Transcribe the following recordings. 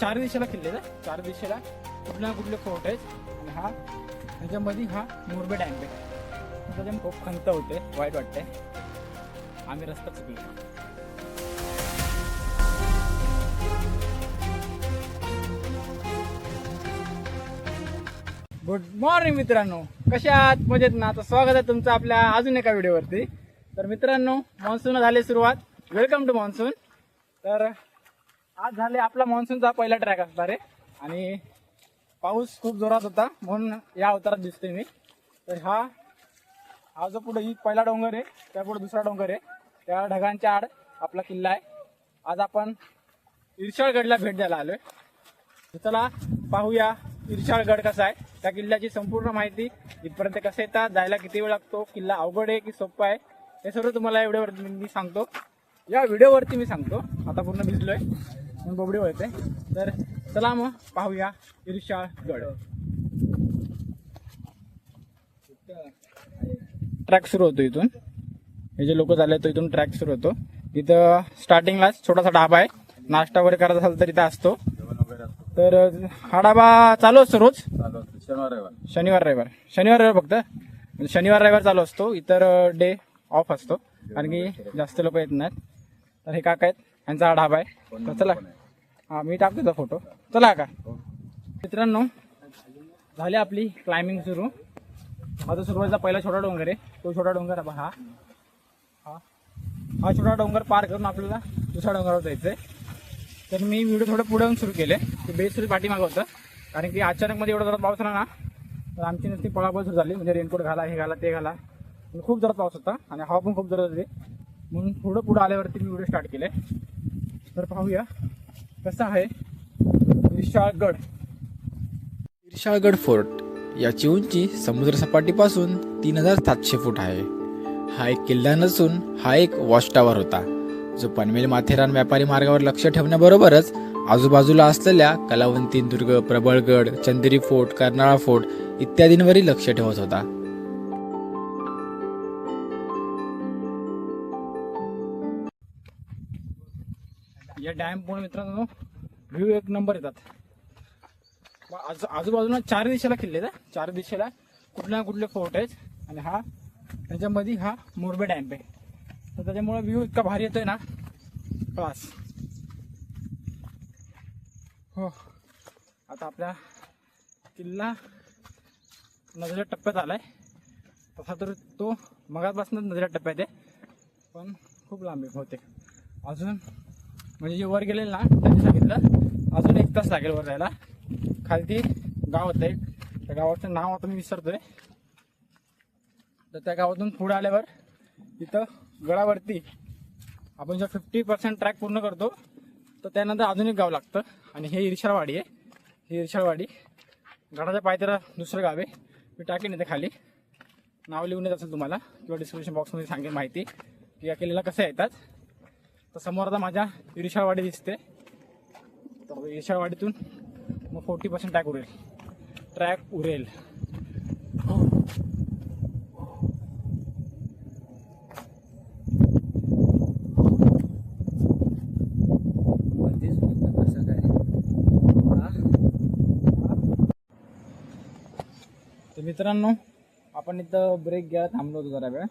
चार दिशेला किल्ले आहेत. चार दिशेला कुठल्या ना कुठले फोर्ट आहेत आणि हा ह्याच्यामध्ये हा मुरबे डॅम आहे. त्याच्यामध्ये खूप खंत होते वाईट वाटते आम्ही रस्ता चुकलो. गुड मॉर्निंग मित्रांनो. कशा आहात? मजेत ना? तर स्वागत आहे तुमचं आपल्या अजून एका व्हिडिओवरती तर मित्रांनो मान्सून झाले सुरुवात. वेलकम टू मान्सून तर आज झाले आपला मान्सूनचा पहिला ट्रॅक असणार आहे. आणि पाऊस खूप जोरात होता म्हणून या अवतारात दिसते मी. तर हा हा जो पुढे ही पहिला डोंगर आहे त्या पुढे दुसरा डोंगर आहे. त्या ढगांच्या आड आपला किल्ला आहे. आज आपण इरशाळगडला भेट द्यायला आलोय. चला पाहूया इरशाळगड कसा आहे. त्या किल्ल्याची संपूर्ण माहिती इथपर्यंत कसं येतात जायला किती वेळ लागतो किल्ला अवघड आहे की सोपं आहे हे सर्व तुम्हाला एवढ्यावरती मी सांगतो. या व्हिडिओवरती मी सांगतो. आता पूर्ण भिजलोय. म्हणून बोबडी वळते. तर चला मग पाहूया इरशाळगड. ट्रॅक सुरू होतो इथून. हे जे लोक चालले तो इथून ट्रॅक सुरू होतो. इथं स्टार्टिंगलाच छोटासा ढाबा आहे. नाश्ता वगैरे करायचा असेल तर इथं असतो. तर हा डाबा चालू असतो रोज? शनिवार रविवार. शनिवार रविवार. शनिवार रविवार फक्त. शनिवार रविवार चालू असतो. इतर डे ऑफ असतो. कारण की जास्त लोक येत नाहीत. तर हे काका आहेत. यांचा हा ढाबा आहे? तर चला. हा मी टाकतो तो फोटो. चला का? मित्रांनो झाली आपली क्लाइम्बिंग सुरू. माझा सुरुवातीचा पहिला छोटा डोंगर आहे. तो छोटा डोंगर हा हा. हा छोटा डोंगर पार करून आपल्याला दुसऱ्या डोंगरावर जायचं आहे तर मी व्हिडिओ थोडं पुढे येऊन सुरू केले ते बेस सुरू पाठीमागं होतं. कारण की अचानक मध्ये एवढा जोरात पाऊस आला ना तर आमची नुसती पळापळ सुरू झाली. म्हणजे रेनकोट घाला हे घाला ते घाला. खूप जोरात पाऊस होता. आणि हवा पण खूप जोरात होती. म्हणून थोडं पुढं आल्यावरती मी व्हिडिओ स्टार्ट केले तर पाहूया कसं आहे विशाळगड. इर्शाळगड फोर्ट याची उंची समुद्रसपाटीपासून तीन हजार सातशे फूट आहे. हा एक किल्ला नसून हा एक वॉच टॉवर होता जो पनवेल माथेरान व्यापारी मार्गावर लक्ष ठेवण्याबरोबरच आजूबाजूला असलेल्या कलावंतीन प्रबळगड चंदेरी फोर्ट कर्नाळा फोर्ट इत्यादींवरही लक्ष ठेवत होता. म्हणजे या डॅममुळे मित्रांनो व्ह्यू एक नंबर येतात. मग आजूबाजूला चार दिशेला किल्ले आहेत चार दिशेला कुठल्या ना कुठले फोर्ट आहेत. आणि हा त्याच्यामध्ये हा मोरबे डॅम आहे. तर त्याच्यामुळे व्ह्यू इतका भारी येतोय ना. क्लास हो. आता आपल्या किल्ला नजरेच्या टप्प्यात आलाय. तसा तर तो मगापासूनच नजरेच्या टप्प्यात आहे. पण खूप लांब आहे बहुतेक. अजून म्हणजे जे वर गेले ना त्यांनी सांगितलं. अजून एक तास लागेल वर जायला. खालती गाव होतं एक. त्या गावाचं नाव आता मी विसरतोय. तर त्या गावातून पुढे आल्यावर तिथं गडावरती आपण जेव्हा फिफ्टी पर्सेंट ट्रॅक पूर्ण करतो तर त्यानंतर अजून एक गाव लागतं. आणि हे इरशाळवाडी आहे. ही इरशाळवाडी. गडाच्या पायथ्याला दुसरं गाव आहे. मी टाकेन इथे खाली. नाव लिहून येत असेल तुम्हाला. किंवा डिस्क्रिप्शन बॉक्समध्ये सांगेन माहिती. की या किल्ल्याला कसं येतात? तर समोर आता माझ्या इरिशावाडी दिसते. तर इरिशावाडीतून मग फोर्टी पर्सेंट ट्रॅक उरेल. ट्रॅक उरेल. तर मित्रांनो आपण इथं ब्रेक घ्यायला थांबलो होतो जरा वेळ.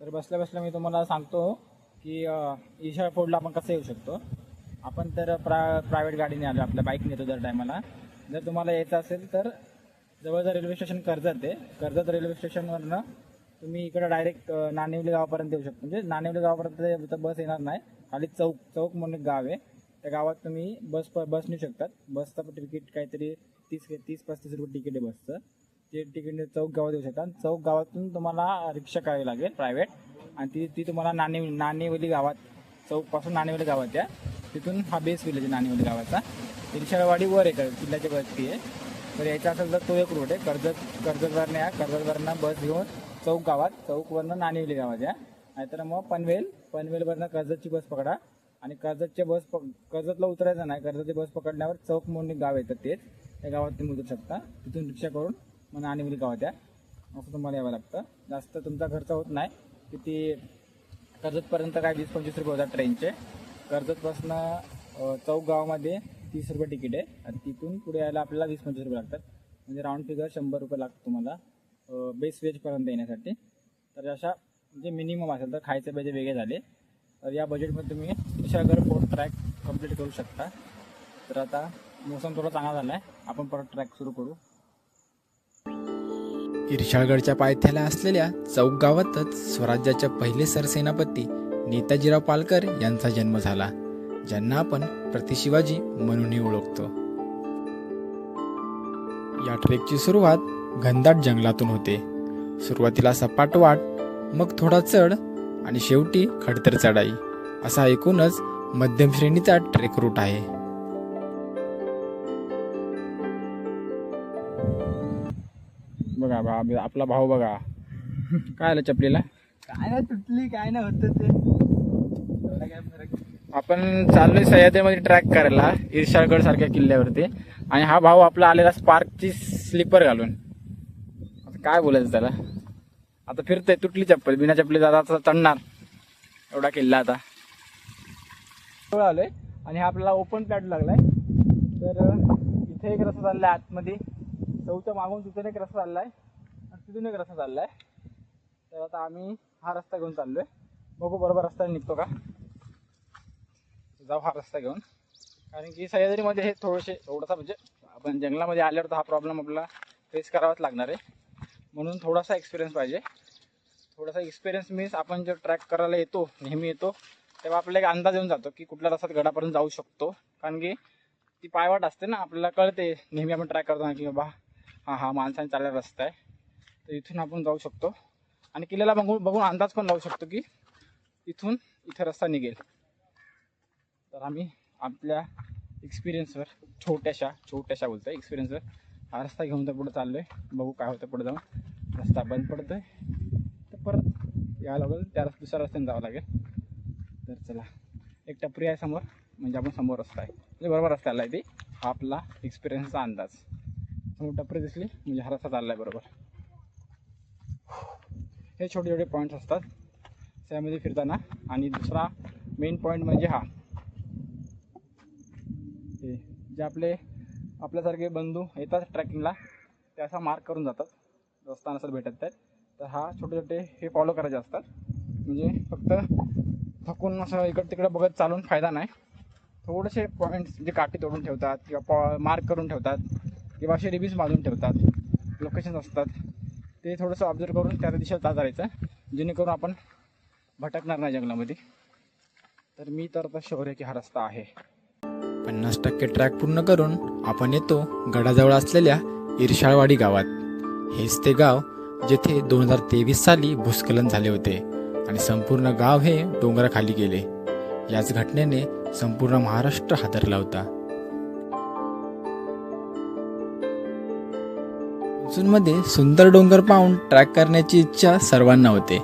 तर बसल्या बसल्या मी तुम्हाला सांगतो. की ईशा फोर्डला आपण कसं येऊ शकतो? आपण तर प्रा प्रायव्हेट गाडीने आलो आपल्या बाईकने येतो दर टायमाला. जर तुम्हाला यायचं असेल तर जवळचं रेल्वे स्टेशन कर्जत आहे. कर्जत रेल्वे स्टेशनवरनं तुम्ही इकडं डायरेक्ट नाणेवली गावापर्यंत येऊ शकता. म्हणजे नाणेवली गावापर्यंत तर बस येणार नाही. खाली चौक चौक म्हणून एक गाव आहे. त्या गावात तुम्ही बस बस नेऊ शकतात. बसचं तिकीट काहीतरी तीस तीस पस्तीस रुपये तिकीट आहे बसचं. ते तिकडे चौक गावात येऊ शकता चौक गावातून तुम्हाला रिक्षा करावी लागेल प्रायव्हेट आणि ती ती तुम्हाला नाणे नाणेवली गावात चौकपासून नाणेवली गावात या. तिथून हा बेस विलेज आहे नाणेवली गावाचा. रिक्षावाडी वर आहे किल्ल्याच्या वरती आहे. तर यायचा असेल तर तो एक रूट आहे. कर्जत कर्जतवरनं या. कर्जतवरनं बस घेऊन चौक गावात. चौकवरनं नाणेवली गावात या. नाहीतर मग पनवेल. पनवेलवरनं कर्जतची बस पकडा. आणि कर्जतच्या बस पक कर्जतला उतरायचं नाही. कर्जतची बस पकडल्यावर चौक म्हणून गाव येतं तेच. त्या गावात तुम्ही उतरू शकता. तिथून रिक्षा करून मग नाणेवली गाव होत्या. असं तुम्हाला यावं लागतं. जास्त तुमचा खर्च होत नाही. किती कर्जतपर्यंत काय वीस पंचवीस रुपये होतात ट्रेनचे कर्जतपासनं चौक गावामध्ये तीस रुपये तिकीट आहे. आणि तिथून पुढे यायला आपल्याला वीस पंचवीस रुपये लागतात. म्हणजे राऊंड फिगर शंभर रुपये लागतो तुम्हाला. बेस वेजपर्यंत येण्यासाठी. तर अशा म्हणजे मिनिमम असेल तर खायचे पाहिजे वेगळे झाले. तर या बजेटमध्ये तुम्ही विशाळगड फोर्थ ट्रॅक कंप्लीट करू शकता. तर आता मोसम थोडा चांगला झाला आहे आपण परत ट्रॅक सुरू करू. इर्शाळगडच्या पायथ्याला असलेल्या चौक गावातच स्वराज्याच्या पहिले सरसेनापती नेताजीराव पालकर यांचा जन्म झाला ज्यांना आपण प्रतिशिवाजी म्हणूनही ओळखतो. या ट्रेकची सुरुवात घनदाट जंगलातून होते. सुरुवातीला सपाट वाट मग थोडा चढ आणि शेवटी खडतर चढाई असा एकूणच मध्यम श्रेणीचा ट्रेक रूट आहे. बघा बा आपला भाऊ बघा. काय आलं चपलीला? काय नाही तुटली काय नाही होत ते. एवढा काय फरक आपण चाललोय सह्याद्रीमध्ये ट्रॅक करायला इर्शाळगड सारख्या किल्ल्यावरती. आणि हा भाऊ आपला आलेला स्पार्कची स्लीपर घालून. आता काय बोलायचं त्याला? आता फिरतोय तुटली चप्पल बिना चप्पली जाता आता चढणार. एवढा किल्ला आता. जवळ आलोय आणि हा आपल्याला ओपन प्लॅट लागलाय. तर अं, इथे एक रस्ता चाललाय आतमध्ये. चौथं मागून तिथून एक रस्ता चाललाय. आणि तिथून एक रस्ता चाललाय. तर आता आम्ही हा रस्ता घेऊन चाललोय. बघू बरोबर रस्ता निघतो का? जाऊ हा रस्ता घेऊन. कारण की सह्याद्रीमध्ये हे थोडेसे थोडासा म्हणजे आपण जंगलामध्ये आल्यावर तर हा प्रॉब्लेम आपला फेस करावाच लागणार आहे. म्हणून थोडासा एक्सपिरियन्स पाहिजे. थोडासा एक्सपिरियन्स मीन्स आपण जो ट्रॅक करायला येतो नेहमी येतो तेव्हा आपल्याला एक अंदाज येऊन जातो की कुठल्या रस्त्यात गडापर्यंत जाऊ शकतो. कारण की ती पायवाट असते ना आपल्याला कळते नेहमी आपण ट्रॅक करतो की बाबा हां हा माणसाने चाललेला रस्ता आहे. तर इथून आपण जाऊ शकतो. आणि किल्ल्याला बघून बघून अंदाज पण लावू शकतो की इथून इथं रस्ता निघेल. तर आम्ही आपल्या एक्सपिरियन्सवर छोट्याशा छोट्याशा बोलतोय एक्सपिरियन्सवर हा रस्ता घेऊन तर पुढे आहे बघू काय होतं पुढे जाऊन. रस्ता बंद पडतोय. तर परत यावं लागेल. त्या रस्ता दुसऱ्या रस्त्याने जावं लागेल. तर चला एक टपरी आहे समोर. म्हणजे आपण समोर रस्ता आहे. म्हणजे बरोबर रस्ता आला आहे ते. हा आपला एक्सपिरियन्सचा अंदाज. समोर टपरी दिसली म्हणजे हा चालला आहे बरोबर. हे छोटे छोटे पॉईंट्स असतात. त्यामध्ये फिरताना. आणि दुसरा मेन पॉईंट म्हणजे हा. हे जे आपले आपल्यासारखे बंधू येतात ट्रॅकिंगला ते असा मार्क करून जातात. रस्ता भेटत आहेत तर हा छोटे छोटे हे फॉलो करायचे असतात. म्हणजे फक्त थकून असं इकडं तिकडं बघत चालून फायदा नाही. थोडेसे पॉईंट्स जे काठी तोडून ठेवतात किंवा पॉ मार्क करून ठेवतात. किंवा असे रिव्ह्यूज बांधून ठेवतात लोकेशन्स असतात. ते थोडंसं ऑब्झर्व करून त्या दिशेला जात जायचं जेणेकरून आपण भटकणार नाही जंगलामध्ये. तर मी तर आता शौर्य की हा रस्ता आहे. पन्नास टक्के ट्रॅक पूर्ण करून आपण येतो गडाजवळ असलेल्या इरशाळवाडी गावात. हेच ते गाव जेथे दोन हजार तेवीस साली भूस्खलन झाले होते आणि संपूर्ण गाव हे डोंगराखाली गेले. याच घटनेने संपूर्ण महाराष्ट्र हादरला होता. मध्ये सुंदर डोंगर पाहून ट्रॅक करण्याची इच्छा सर्वांना होते.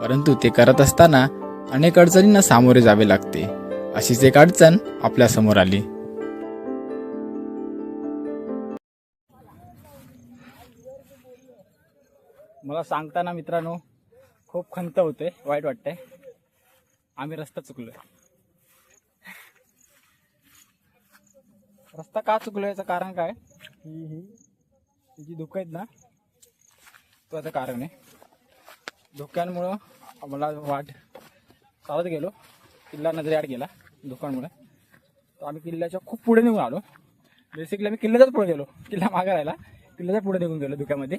परंतु ते करत असताना अनेक अडचणींना सामोरे जावे लागते. अशीच एक अडचण आपल्यासमोर आली. मला सांगताना मित्रांनो खूप खंत होते वाईट वाटतंय. आम्ही रस्ता चुकलोय. रस्ता का चुकलोय याचं कारण काय? जी धुकं आहेत ना तो आता कारण आहे. धुक्यांमुळं आम्हाला वाट चालत गेलो. किल्ला नजरेआड गेला धुक्यांमुळे. तर आम्ही किल्ल्याच्या खूप पुढे निघून आलो. बेसिकली आम्ही किल्ल्याच्याच पुढे गेलो. किल्ला मागे राहिला. किल्ल्याच्या पुढे निघून गेलो धुक्यामध्ये.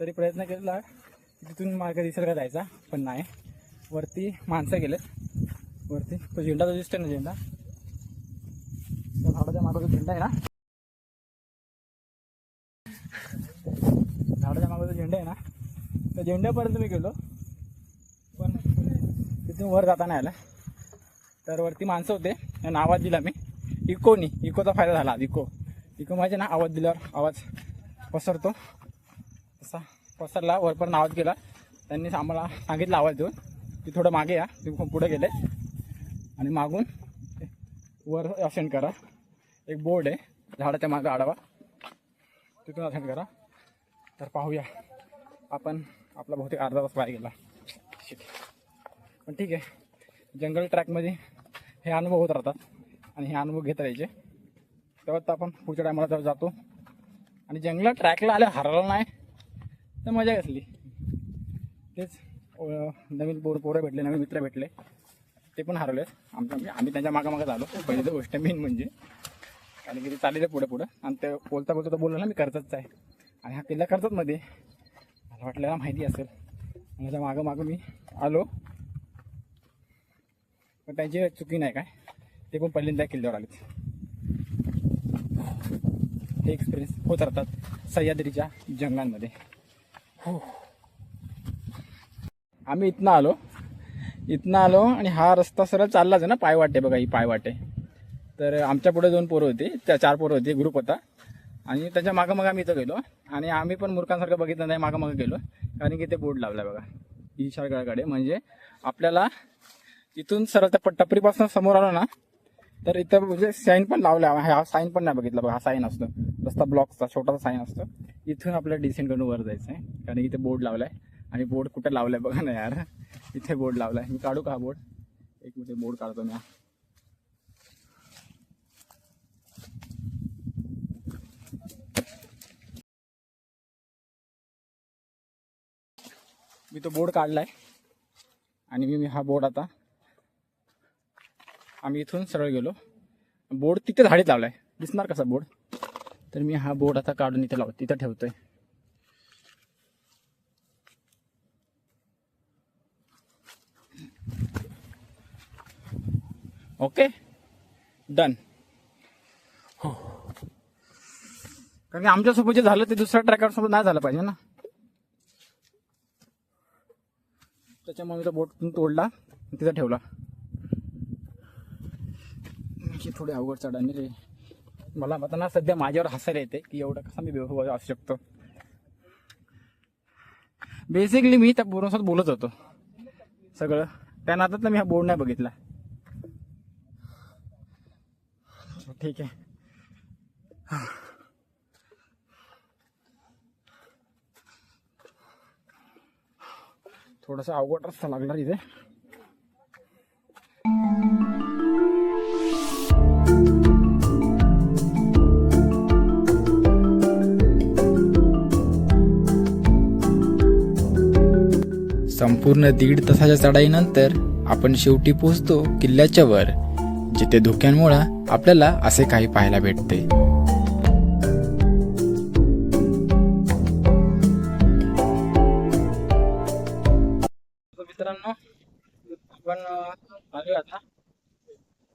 तरी प्रयत्न केला तिथून मार्ग दिसेल का जायचा पण नाही. वरती माणसं गेलेत. वरती तो झेंडा तो दिसतोय ना झेंडा? त्या झाडाच्या मागं जो झेंडा आहे ना झेंडा आहे ना त्या झेंड्यापर्यंत मी गेलो. पण तिथून वर जाताना आला. तर वरती माणसं होते आणि आवाज दिला मी. इकोनी इकोचा फायदा झाला इको. इको माझ्या ना आवाज दिल्यावर आवाज पसरतो. असा पसरला वरपर्यंत आवाज केला. त्यांनी आम्हाला सांगितलं आवाज देऊन की थोडं मागे या तुम्ही पुढे गेले. आणि मागून वर असेंड करा. एक बोर्ड आहे झाडाच्या मागं आडावा. तिथून असेंड करा. तर पाहूया. आपण आपला बहुतेक अर्धा तास बाहेर गेला. पण ठीक आहे. जंगल ट्रॅकमध्ये हे अनुभव होत राहतात आणि हे अनुभव घेत राहायचे. तेव्हा तर आपण पुढच्या टायमाला तेव्हा जातो आणि जंगलात ट्रॅकला आल्या हरवलं नाही तर मजा कसली? तेच नवीन पोर पोरं भेटले नवीन मित्र भेटले ते पण हरवले आमच्या म्हणजे आम्ही त्यांच्या मागामागं झालो. पहिली तर गोष्ट मेन म्हणजे कारण की ते चालले पुढे पुढं आणि ते बोलता बोलता तर बोललो ना मी करतच आहे. आणि हा किल्ला करतात मध्ये. वाटल्याला माहिती असेल. आणि त्याच्या मागं मागं मी आलो. पण त्यांची चुकी नाही काय? ते पण पहिल्यांदा किल्ल्यावर आलेत. हे एक्सपिरियन्स होत राहतात सह्याद्रीच्या जंगलांमध्ये. हो. आम्ही इथनं आलो. इथनं आलो आणि हा रस्ता सरळ चाललाच आहे ना पायवाटे बघा ही पायवाटे. तर आमच्या पुढे दोन पोरं होते त्या चार पोरं होते ग्रुप होता. आणि त्याच्या मागं मग आम्ही इथं गेलो. आणि आम्ही पण मूर्खांसारखं बघितलं नाही मागं मागं गेलो. कारण की ते बोर्ड लावला बघा. ईशाळगडाकडे म्हणजे आपल्याला इथून सरळ त्या प- टपरीपासून समोर आलो ना तर इथं म्हणजे साईन पण लावला हा साईन पण नाही बघितला बघा. हा साईन असतो. रस्ता ब्लॉकचा छोटासा साईन असतो. इथून आपल्याला डिसेंड करून वर जायचं आहे कारण इथे बोर्ड लावला आहे आणि बोर्ड कुठे लावलाय बघा ना यार. इथे बोर्ड लावला आहे मी काढू का हा बोर्ड एक मिनिट बोर्ड काढतो मी. मी तो बोर्ड काढलाय. आणि मी मी हा बोर्ड आता आम्ही इथून सरळ गेलो. बोर्ड तिथे झाडीत लावलाय. दिसणार कसा बोर्ड? तर मी हा बोर्ड आता काढून इथे लावतो तिथं ठेवतोय. ओके? डन. हो. कारण की आमच्यासोबत जे झालं ते दुसऱ्या ट्रॅकरसोबत नाही झालं पाहिजे ना? त्याच्यामुळे मी तो बोट तोडला तिथं ठेवला. थोडी अवघड चढाने रे. मला आता ना सध्या माझ्यावर हसायला येते की एवढं कसा मी बेवकूफ असू शकतो. बेसिकली मी त्या पोरांसोबत बोलत होतो. सगळं. त्या नात्यात मी हा बोर्ड नाही बघितला. ठीक आहे. थोडासा अवघड रस्ता लागला इथे. संपूर्ण दीड तासाच्या चढाईनंतर आपण शेवटी पोहोचतो किल्ल्याच्या वर जिथे धुक्यांमुळे आपल्याला असे काही पाहायला भेटते.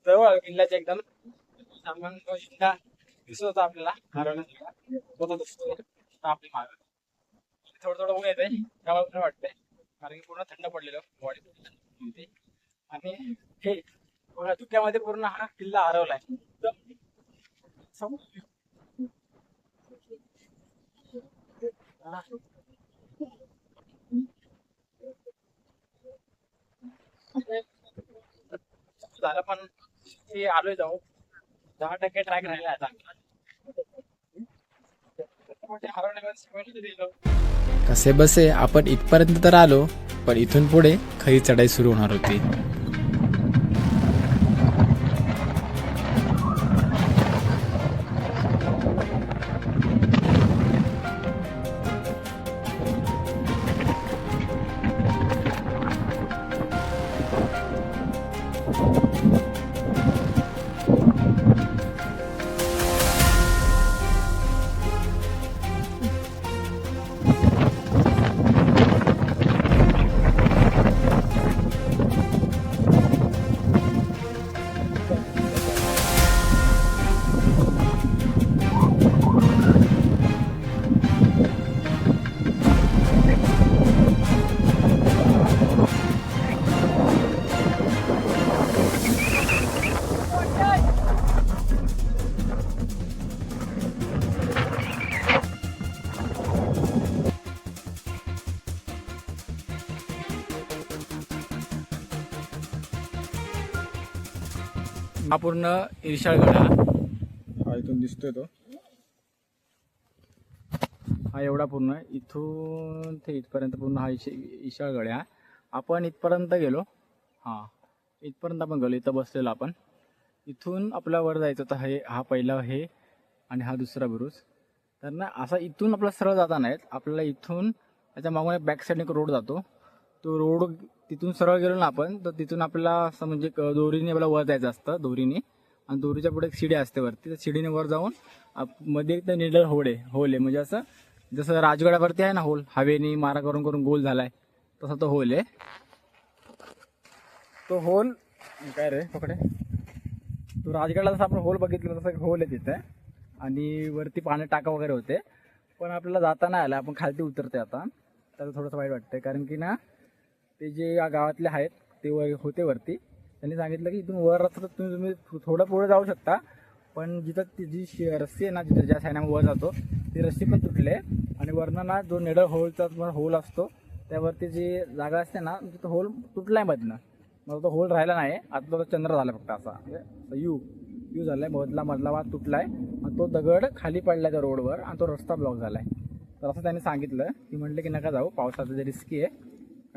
जवळ किल्ल्याच्या एकदम सामान दिसत होता आपल्याला. हरवण्यासारखा दिसतो आपली माग. थोडं थोडं ऊन येते त्यामुळे वाटतंय. कारण की पूर्ण थंड पडलेलं बॉडी आणि हे बघा, धुक्यामध्ये पूर्ण हा किल्ला हरवलाय. झालं पण ते आलोय जाऊ. दहा टक्के ट्रॅक राहिला आता. म्हणजे कसे बसे आपण इथपर्यंत तर आलो पण इथून पुढे खरी चढाई सुरू होणार होती. हा पूर्ण ईर्षाळगड हा हा इथून दिसतोय तो. हा एवढा पूर्ण इथून ते इथपर्यंत पूर्ण हा ईशाळगड आहे हा. आपण इथपर्यंत गेलो. हा इथपर्यंत आपण गेलो. इथं बसलेलो आपण. इथून आपला वर जायचं होतं हे हा पहिला हे आणि हा दुसरा बुरुज. तर ना असा इथून आपला सरळ जाता नाहीत आपल्याला इथून त्याच्या मागून बॅक साईडने एक रोड जातो. तो रोड तिथून सरळ गेलो ना आपण तर तिथून आपल्याला असं म्हणजे क- दोरीने आपल्याला वर जायचं असतं दोरीने. आणि दोरीच्या पुढे एक शिडी असते वरती. त्या शिडीने वर जाऊन आप- मध्ये एक तर होल होळे होल आहे. म्हणजे असं जसं राजगडावरती आहे ना होल हवेने मारा करून करून गोल झालाय तसा तो होल आहे. तो होल काय रे पकडे. तो राजगडला जसं आपण होल बघितलं तसं होल आहे तिथे. आणि वरती पाण्यात टाका वगैरे होते. पण आपल्याला जाता नाही आलं. आपण खालती उतरते आता. तर थोडंसं वाईट वाटतंय. कारण की ना ते जे या गावातले आहेत ते वर होते वरती. त्यांनी सांगितलं की इथून वर रस्ता तर तुम्ही तुम्ही थो- थोडं पुढे जाऊ शकता पण जिथं ती जी शि- रस्सी आहे ना जिथं ज्या साईडने वर जातो ती रस्सी पण तुटले आणि वरनं ना जो निडर होलचा होल असतो त्यावरती जी जागा असते ना तिथं होल तुटला आहे मधनं. मग तो होल राहिला नाही. आता तो चंद्र झाला फक्त असा. म्हणजे यू यू आहे मधला मधला भाग आहे आणि तो दगड खाली पडला त्या रोडवर आणि तो रस्ता ब्लॉक झाला आहे तर असं त्यांनी सांगितलं. की म्हटलं की नका जाऊ पावसाचं जे रिस्की आहे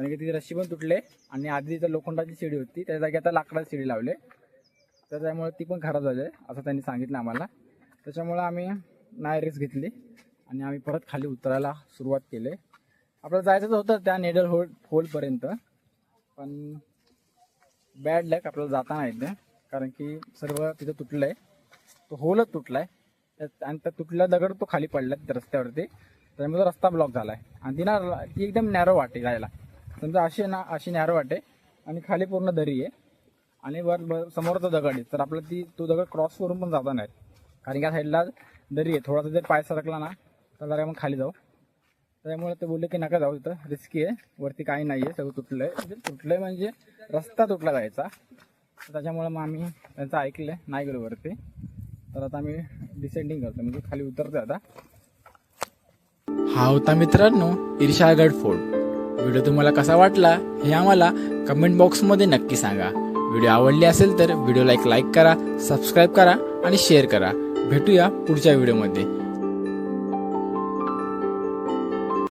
कारण की तिथे रस्सी पण तुटले आणि आधी तिथं लोखंडाची शिडी होती. त्या जागी आता लाकडाची शिडी लावले. तर त्यामुळे ती पण खराब झाली आहे, असं त्यांनी सांगितलं आम्हाला. त्याच्यामुळं आम्ही नाही रिस्क घेतली आणि आम्ही परत खाली उतरायला सुरुवात केली. आपल्याला जायचंच होतं त्या नेडल होल होलपर्यंत पण बॅड लॅक आपल्याला जाता नाही येते कारण की सर्व तिथं तुटलं आहे तो होलच तुटला आहे आणि त्या तुटल्या दगड तो खाली पडला त्या रस्त्यावरती. त्यामुळे रस्ता ब्लॉक झाला आहे आणि ती ना ती एकदम नॅरो वाटे जायला. समजा अशी आहे ना अशी नॅरो वाटे आणि खाली पूर्ण दरी आहे. आणि वर वर समोरचा दगड आहे. तर आपला ती तो दगड क्रॉस करून पण जाता नाही. कारण या साईडला दरी आहे. थोडासा जर पाय सरकला ना तर जरा मग खाली जाऊ. त्यामुळे ते बोलले की नका जाऊ तिथं रिस्की आहे. वरती काही नाही आहे सगळं तुटलं आहे म्हणजे तुटलं आहे म्हणजे रस्ता तुटला जायचा. तर त्याच्यामुळे मग आम्ही त्यांचं ऐकलं नाही गेलो वरती. तर आता आम्ही डिसेंडिंग करतो म्हणजे खाली उतरतो आता. हा होता मित्रांनो ईर्षागड फोर्ट. व्हिडिओ तुम्हाला कसा वाटला हे आम्हाला कमेंट बॉक्समध्ये नक्की सांगा. व्हिडिओ आवडली असेल तर व्हिडिओला एक लाईक करा सबस्क्राईब करा आणि शेअर करा. भेटूया पुढच्या व्हिडिओमध्ये